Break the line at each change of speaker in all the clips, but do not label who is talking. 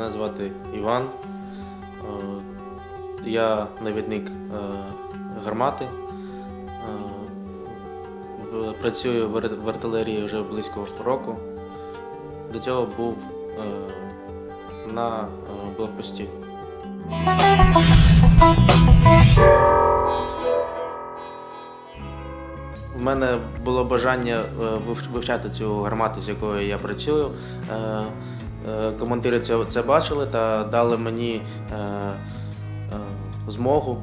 Мене звати Іван. Е, Я навідник е, гармати. Е, Працюю в артилерії вже близько року. До цього був на блокпості. У мене було бажання вивчати цю гармату, з якою я працюю. Е, Командири це, це бачили та дали мені е, е, змогу,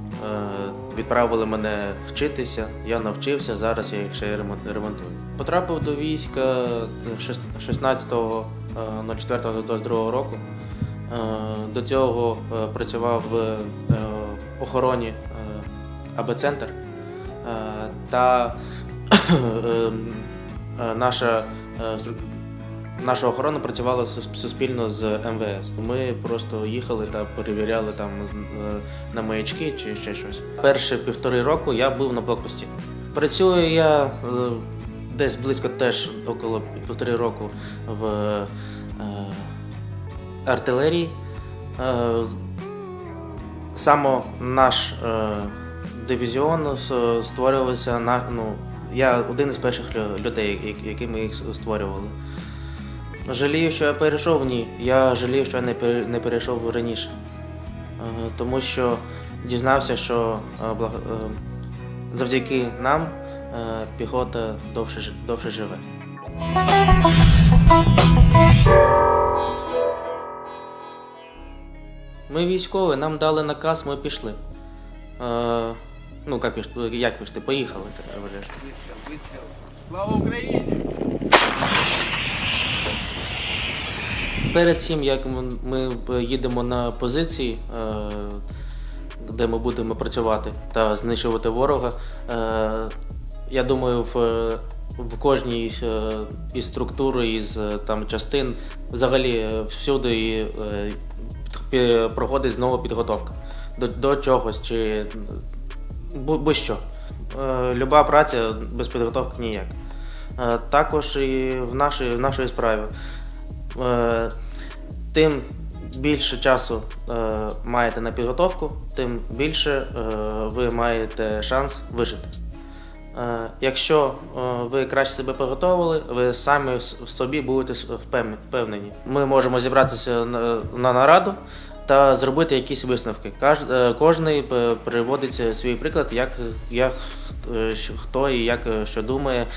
відправили мене вчитися. Я навчився, зараз я їх ще й ремонтую. Потрапив до війська 16.04.22 року. До цього працював в охороні АБ-центр. Та наша, е, стру- наша охорона працювала суспільно з МВС. Ми просто їхали та перевіряли там е, на маячки чи ще щось. Перші півтори року я був на блокпості. Працюю я е, десь близько теж около півтори року в е, артилерії. Саме наш дивізіон створювався на ну, я один із перших людей, які- які ми їх створювали. Жалію, що я перейшов ні. Я жалію, що я не перейшов раніше. Е, Тому що дізнався, що е, е, завдяки нам піхота довше, довше живе. Ми військові, нам дали наказ, ми пішли. Ну, як пішли, поїхали, вже.
Слава Україні!
Перед цим, як ми- ми їдемо на позиції, е, де ми будемо працювати та знищувати ворога, е, я думаю, в, в кожній е, із структур, із е, там, частин, взагалі е, всюди е, проходить знову підготовка до, до чогось чи будь-що. Е, Люба праця без підготовки ніяк. Е, Також і в нашій, в нашій справі. Е, Тим більше часу е, маєте на підготовку, тим більше е, ви маєте шанс вижити. Якщо ви краще себе підготовили, ви самі в собі будете впевнені-. Ми можемо зібратися на, на нараду та зробити якісь висновки. Кожний приводить свій приклад, як, як хто і як що думає,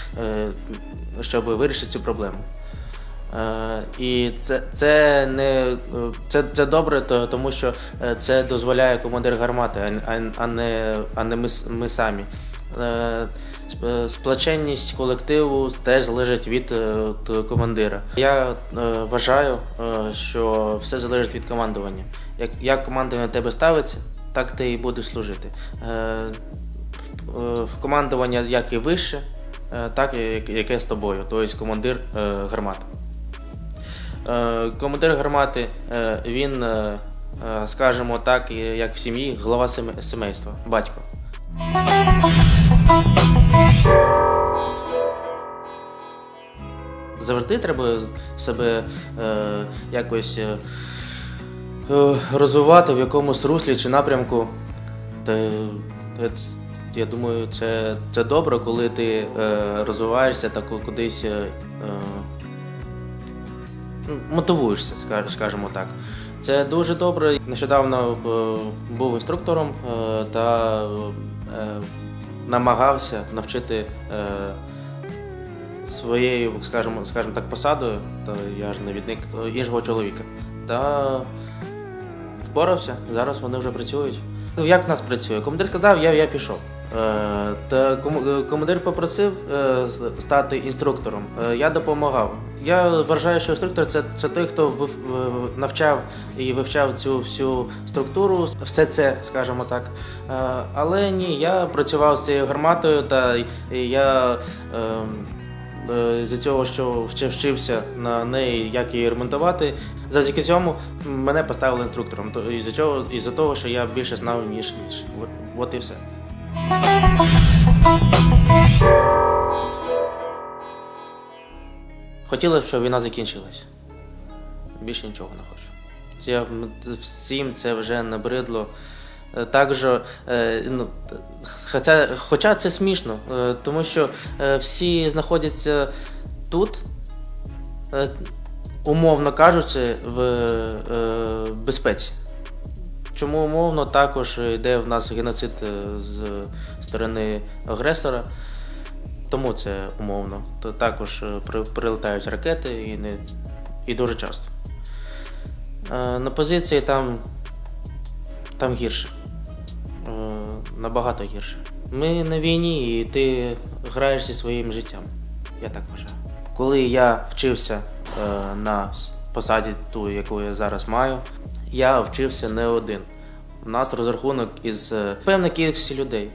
щоб вирішити цю проблему. Е, І це, це не це, це добре, тому що е, це дозволяє командир гармати, а, не, а не ми, ми самі. Е, Сплаченність колективу теж залежить від командира. Я вважаю, що все залежить від командування. Як, як командування на тебе ставиться, так ти і будеш служити. В- командування як і вище, так і яке- з тобою, тобто командир гармати. Е, Командир гармати, е, він, е, скажімо так, як в сім'ї, глава семейства, батько. Завжди треба себе якось розвивати в якомусь руслі чи напрямку. Я думаю, це, це добре, коли ти розвиваєшся та ку- кудись. Мотивуєшся, скажімо так. Це дуже добре. Нещодавно е, був інструктором е, та е, намагався навчити своєю, скажімо, скажімо так, посадою, то я ж навідник іншого чоловіка. Та впорався, зараз вони вже працюють. Ну, Як в нас працює? Командир сказав, я, я пішов. Та командир попросив стати інструктором. Я допомагав. Я вважаю, що інструктор це, це той, хто навчав і вивчав цю всю структуру, все це, скажімо так. Е, Але ні, я працював з цією гарматою, та я. ем, е, з цього, що вчи- вчився на неї, як її ремонтувати. Завдяки цьому мене поставили інструктором. То із-за того, що я більше знав, ніж. От, от і все. Хотілося б, щоб війна закінчилась. Більше нічого не хочу. я, всім це вже набридло. Е, Також, е, ну, хоча, хоча це смішно, е, тому що всі знаходяться тут, умовно кажучи, в безпеці. Чому умовно також йде в нас геноцид з сторони агресора, тому це умовно. То також е, при- прилетають ракети і, не, і дуже часто. Е, На позиції там, там гірше. Е, Набагато гірше. Ми на війні і ти граєш зі своїм життям. Я так вважаю. Коли я вчився на посаді, ту, яку я зараз маю, я вчився не один. У нас розрахунок із певної кількості людей.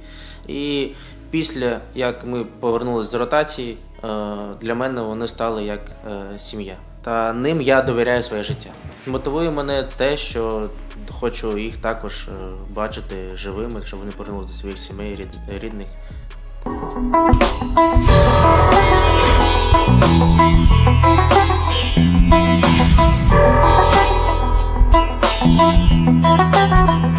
І після як ми повернулися з ротації, е, для мене вони стали як е, сім'я. Та ним я довіряю своє життя. Мотивує мене те, що хочу їх також е, бачити живими, щоб вони повернулися до своїх сімей рід- рідних.
Thank